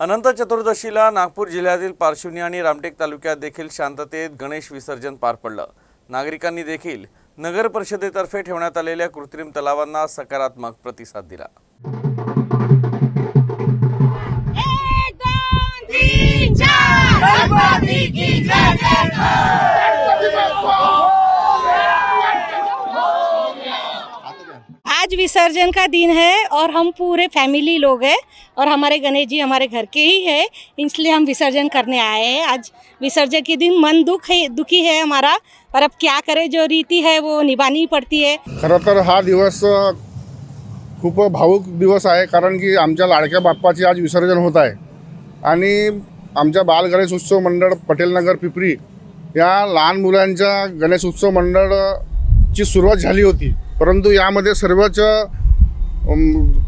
अनंत चतुर्दशीला नागपूर जिल्ह्यातील पारशिवनी आणि रामटेक तालुक्यात देखील शांततेत गणेश विसर्जन पार पडलं. नागरिकांनी देखील नगर परिषदेतर्फे ठेवण्यात आलेल्या कृत्रिम तलावांना सकारात्मक प्रतिसाद दिला. विसर्जन का दिन है और हम पूरे फैमिली लोग हैं और हमारे गणेश जी हमारे घर के ही है, इसलिए हम विसर्जन करने आए हैं। आज विसर्जन के दिन मन दुख है, दुखी है हमारा, पर अब क्या करें, जो रीति है वो निभानी पड़ती है। खरं तर हा दिवस खूप भावूक दिवस आहे, कारण की आमच्या लाडक्या बाप्पाचे आज विसर्जन होत आणि आमच्या बाल गणेश उत्सव मंडळ पटेलनगर पिपरी, या लहान मुलांच्या गणेश उत्सव मंडळची सुरुवात झाली होती. परंतु यामध्ये सर्वच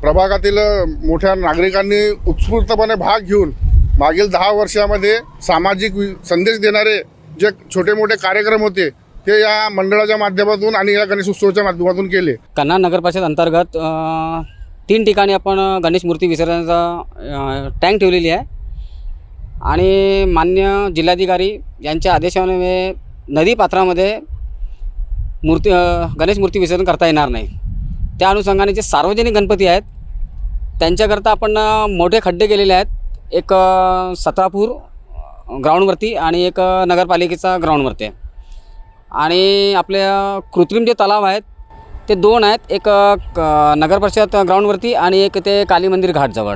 प्रभागातील मोठ्या नागरिकांनी उत्स्फूर्तपणे भाग घेऊन मागील दहा वर्षामध्ये सामाजिक वि- संदेश देणारे जे छोटे मोठे कार्यक्रम होते ते या मंडळाच्या माध्यमातून आणि या गणेश उत्सवाच्या माध्यमातून केले. कन्हा नगर परिषद अंतर्गत तीन ठिकाणी आपण गणेश मूर्ती विसर्जनाचा टँक ठेवलेली आहे. आणि मान्य जिल्हाधिकारी यांच्या आदेशाने नदी पात्रामध्ये मूर्ती गणेश मूर्ती विसर्जन करता येणार नाही. त्या अनुषंगाने जे सार्वजनिक गणपती आहेत त्यांच्याकरता आपण मोठे खड्डे केलेले आहेत. एक अ, सत्रापूर ग्राउंडवरती आणि एक नगरपालिकेचा ग्राउंडवरती. आहे आणि आपल्या कृत्रिम जे तलाव आहेत ते दोन आहेत. एक क- नगर परिषद ग्राउंडवरती आणि एक ते काली मंदिर घाटजवळ